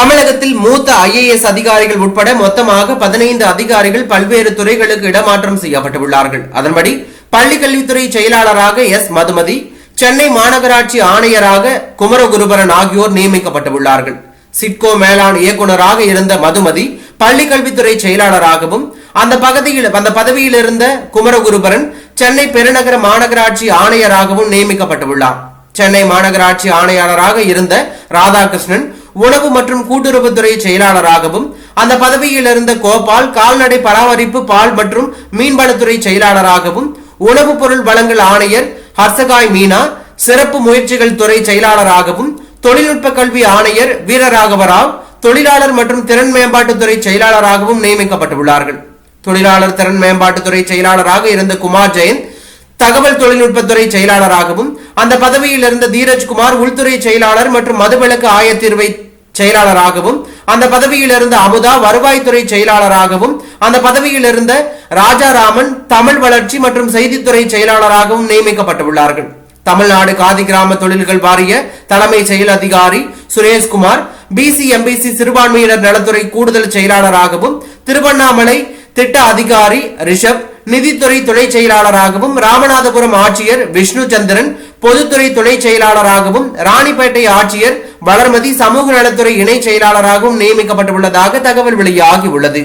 தமிழகத்தில் மூத்த ஐஏஎஸ் அதிகாரிகள் உட்பட மொத்தமாக பதினைந்து அதிகாரிகள் பல்வேறு துறைகளுக்கு இடமாற்றம் செய்யப்பட்டுள்ளார்கள். அதன்படி பள்ளிக்கல்வித்துறை செயலாளராக எஸ். மதுமதி சென்னை மாநகராட்சி ஆணையராக குமரகுருபரன் ஆகியோர் நியமிக்கப்பட்டுள்ளார்கள். சிட்கோ மேலாண் இயக்குநராக இருந்த மதுமதி பள்ளிக்கல்வித்துறை செயலாளராகவும் அந்த பகுதியில் அந்த பதவியில் இருந்த குமரகுருபரன் சென்னை பெருநகர மாநகராட்சி ஆணையராகவும் நியமிக்கப்பட்டுள்ளார். சென்னை மாநகராட்சி ஆணையாளராக இருந்த ராதாகிருஷ்ணன் உணவு மற்றும் கூட்டுறவுத்துறை செயலாளராகவும் அந்த பதவியில் இருந்த கோபால் கால்நடை பராமரிப்பு பால் மற்றும் மீன்வளத்துறை செயலாளராகவும் உணவுப் பொருள் வழங்கல் ஆணையர் ஹர்சகாய் மீனா சிறப்பு முயற்சிகள் துறை செயலாளராகவும் தொழில்நுட்ப கல்வி ஆணையர் வீரராகவராவ் தொழிலாளர் மற்றும் திறன் மேம்பாட்டுத்துறை செயலாளராகவும் நியமிக்கப்பட்டுள்ளார்கள். தொழிலாளர் திறன் மேம்பாட்டுத்துறை செயலாளராக இருந்த குமார் ஜெயந்த் தகவல் தொழில்நுட்பத்துறை செயலாளராகவும் அந்த பதவியில் இருந்த தீரஜ்குமார் உள்துறை செயலாளர் மற்றும் மதுவிலக்கு ஆயத்தீர்வை செயலாளராகவும் அந்த பதவியில் இருந்த அமுதா வருவாய்த்துறை செயலாளராகவும் அந்த பதவியில் இருந்த ராஜாராமன் தமிழ் வளர்ச்சி மற்றும் செய்தித்துறை செயலாளராகவும் நியமிக்கப்பட்டுள்ளார்கள். தமிழ்நாடு காதி கிராம தொழில்கள் வாரிய தலைமை செயல் அதிகாரி சுரேஷ்குமார் பிசி எம்பிசி சிறுபான்மையினர் நலத்துறை கூடுதல் செயலாளராகவும் திருவண்ணாமலை திட்ட அதிகாரி ரிஷப் நிதித்துறை துணை செயலாளராகவும் ராமநாதபுரம் ஆட்சியர் விஷ்ணு சந்திரன் பொதுத்துறை துணை செயலாளராகவும் ராணிப்பேட்டை ஆட்சியர் வளர்மதி சமூக நலத்துறை இணை செயலாளராகவும் நியமிக்கப்பட்டுள்ளதாக தகவல் வெளியாகியுள்ளது